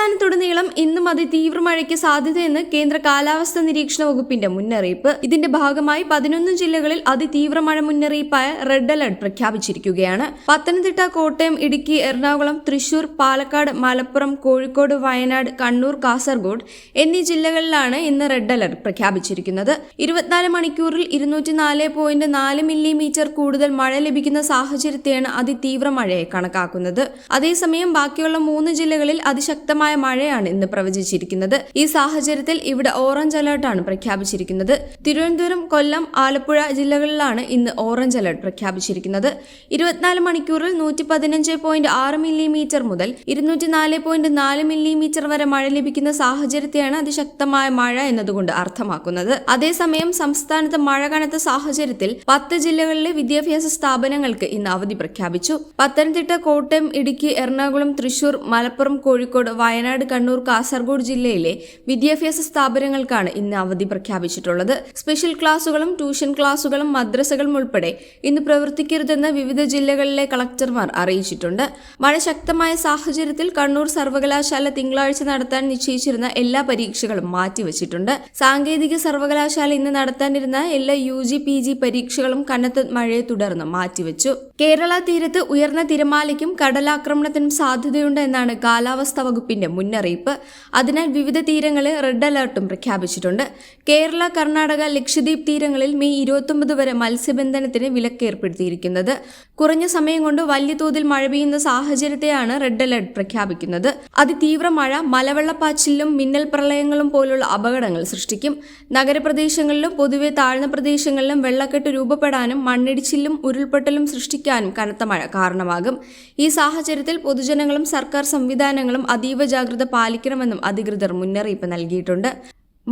സംസ്ഥാനത്തുടനീളം ഇന്നും അതിതീവ്ര മഴയ്ക്ക് സാധ്യതയെന്ന് കേന്ദ്ര കാലാവസ്ഥാ നിരീക്ഷണ വകുപ്പിന്റെ മുന്നറിയിപ്പ്. ഇതിന്റെ ഭാഗമായി പതിനൊന്ന് ജില്ലകളിൽ അതിതീവ്ര മഴ മുന്നറിയിപ്പായ റെഡ് അലർട്ട് പ്രഖ്യാപിച്ചിരിക്കുകയാണ്. പത്തനംതിട്ട കോട്ടയം ഇടുക്കി എറണാകുളം തൃശൂർ പാലക്കാട് മലപ്പുറം കോഴിക്കോട് വയനാട് കണ്ണൂർ കാസർഗോഡ് എന്നീ ജില്ലകളിലാണ് ഇന്ന് റെഡ് അലർട്ട് പ്രഖ്യാപിച്ചിരിക്കുന്നത്. ഇരുപത്തിനാല് മണിക്കൂറിൽ ഇരുന്നൂറ്റിനാല് പോയിന്റ് നാല് മില്ലിമീറ്റർ കൂടുതൽ മഴ ലഭിക്കുന്ന സാഹചര്യത്തെയാണ് അതിതീവ്ര മഴയെ കണക്കാക്കുന്നത്. അതേസമയം ബാക്കിയുള്ള മൂന്ന് ജില്ലകളിൽ അതിശക്തമായ മഴയാണ് ഇന്ന് പ്രവചിച്ചിരിക്കുന്നത്. ഈ സാഹചര്യത്തിൽ ഇവിടെ ഓറഞ്ച് അലർട്ടാണ് പ്രഖ്യാപിച്ചിരിക്കുന്നത്. തിരുവനന്തപുരം കൊല്ലം ആലപ്പുഴ ജില്ലകളിലാണ് ഇന്ന് ഓറഞ്ച് അലർട്ട് പ്രഖ്യാപിച്ചിരിക്കുന്നത്. ഇരുപത്തിനാല് മണിക്കൂറിൽ നൂറ്റി പതിനഞ്ച് പോയിന്റ് ആറ് മില്ലിമീറ്റർ മുതൽ ഇരുന്നൂറ്റിനാല് പോയിന്റ് നാല് മില്ലിമീറ്റർ വരെ മഴ ലഭിക്കുന്ന സാഹചര്യത്തെയാണ് അതിശക്തമായ മഴ എന്നതുകൊണ്ട് അർത്ഥമാക്കുന്നത്. അതേസമയം സംസ്ഥാനത്ത് മഴ കനത്ത സാഹചര്യത്തിൽ പത്ത് ജില്ലകളിലെ വിദ്യാഭ്യാസ സ്ഥാപനങ്ങൾക്ക് ഇന്ന് അവധി പ്രഖ്യാപിച്ചു. പത്തനംതിട്ട കോട്ടയം ഇടുക്കി എറണാകുളം തൃശൂർ മലപ്പുറം കോഴിക്കോട് വയനാട് കണ്ണൂർ കാസർഗോഡ് ജില്ലയിലെ വിദ്യാഭ്യാസ സ്ഥാപനങ്ങൾക്കാണ് ഇന്ന് അവധി പ്രഖ്യാപിച്ചിട്ടുള്ളത്. സ്പെഷ്യൽ ക്ലാസുകളും ട്യൂഷൻ ക്ലാസുകളും മദ്രസകളും ഉൾപ്പെടെ ഇന്ന് പ്രവർത്തിക്കരുതെന്ന് വിവിധ ജില്ലകളിലെ കളക്ടർമാർ അറിയിച്ചിട്ടുണ്ട്. മഴ ശക്തമായ സാഹചര്യത്തിൽ കണ്ണൂർ സർവകലാശാല തിങ്കളാഴ്ച നടത്താൻ നിശ്ചയിച്ചിരുന്ന എല്ലാ പരീക്ഷകളും മാറ്റിവച്ചിട്ടുണ്ട്. സാങ്കേതിക സർവകലാശാല ഇന്ന് നടത്താനിരുന്ന എല്ലാ യു ജി പി ജി പരീക്ഷകളും കനത്ത മഴയെ തുടർന്ന് മാറ്റിവച്ചു. കേരള തീരത്ത് ഉയർന്ന തിരമാലയ്ക്കും കടലാക്രമണത്തിനും സാധ്യതയുണ്ട് എന്നാണ് കാലാവസ്ഥാ വകുപ്പിന്റെ മുന്നറിയിപ്പ്. അതിനാൽ വിവിധ തീരങ്ങളിൽ റെഡ് അലർട്ടും പ്രഖ്യാപിച്ചിട്ടുണ്ട്. കേരള കർണാടക ലക്ഷദ്വീപ് തീരങ്ങളിൽ മെയ് ഇരുപത്തൊമ്പത് വരെ മത്സ്യബന്ധനത്തിന് വിലക്ക് ഏർപ്പെടുത്തിയിരിക്കുന്നത് കുറഞ്ഞ സമയം കൊണ്ട് വലിയ തോതിൽ മഴ പെയ്യുന്ന സാഹചര്യത്തെയാണ് റെഡ് അലർട്ട് പ്രഖ്യാപിക്കുന്നത്. അതിതീവ്ര മഴ മലവെള്ളപ്പാച്ചിലും മിന്നൽ പ്രളയങ്ങളും പോലുള്ള അപകടങ്ങൾ സൃഷ്ടിക്കും. നഗരപ്രദേശങ്ങളിലും പൊതുവെ താഴ്ന്ന പ്രദേശങ്ങളിലും വെള്ളക്കെട്ട് രൂപപ്പെടാനും മണ്ണിടിച്ചിലും ഉരുൾപൊട്ടലും സൃഷ്ടിക്കാനും കനത്ത മഴ കാരണമാകും. ഈ സാഹചര്യത്തിൽ പൊതുജനങ്ങളും സർക്കാർ സംവിധാനങ്ങളും അതീവ ജാഗ്രത പാലിക്കണമെന്നും അധികൃതർ മുന്നറിയിപ്പ് നൽകിയിട്ടുണ്ട്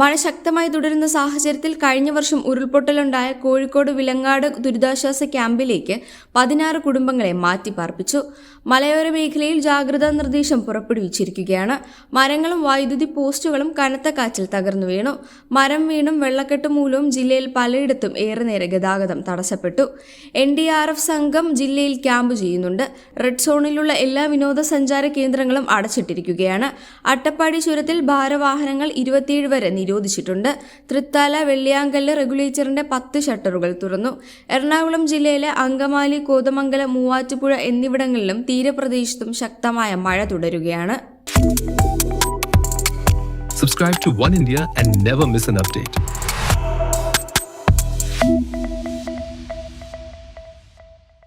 മഴ ശക്തമായി തുടരുന്ന സാഹചര്യത്തിൽ കഴിഞ്ഞ വർഷം ഉരുൾപൊട്ടലുണ്ടായ കോഴിക്കോട് വിലങ്ങാട് ദുരിതാശ്വാസ ക്യാമ്പിലേക്ക് പതിനാറ് കുടുംബങ്ങളെ മാറ്റിപ്പാർപ്പിച്ചു. മലയോര മേഖലയിൽ ജാഗ്രതാ നിർദ്ദേശം പുറപ്പെടുവിച്ചിരിക്കുകയാണ്. മരങ്ങളും വൈദ്യുതി പോസ്റ്റുകളും കനത്ത കാറ്റിൽ തകർന്നു വീണു. മരം വീണും വെള്ളക്കെട്ട് മൂലവും ജില്ലയിൽ പലയിടത്തും ഏറെ നേരെ ഗതാഗതം തടസ്സപ്പെട്ടു. എൻ ഡി ആർ എഫ് സംഘം ജില്ലയിൽ ക്യാമ്പ് ചെയ്യുന്നുണ്ട്. റെഡ് സോണിലുള്ള എല്ലാ വിനോദസഞ്ചാര കേന്ദ്രങ്ങളും അടച്ചിട്ടിരിക്കുകയാണ്. അട്ടപ്പാടി ചുരത്തിൽ ഭാരവാഹനങ്ങൾ ഇരുപത്തിയേഴ് വരെ നിരോധിച്ചിട്ടുണ്ട്. തൃത്താല വെള്ളിയാങ്കല്ല് റെഗുലേറ്ററിന്റെ പത്ത് ഷട്ടറുകൾ തുറന്നു. എറണാകുളം ജില്ലയിലെ അങ്കമാലി കോതമംഗലം മൂവാറ്റുപുഴ എന്നിവിടങ്ങളിലും തീരപ്രദേശത്തും ശക്തമായ മഴ തുടരുകയാണ്. Subscribe to One India and never miss an update.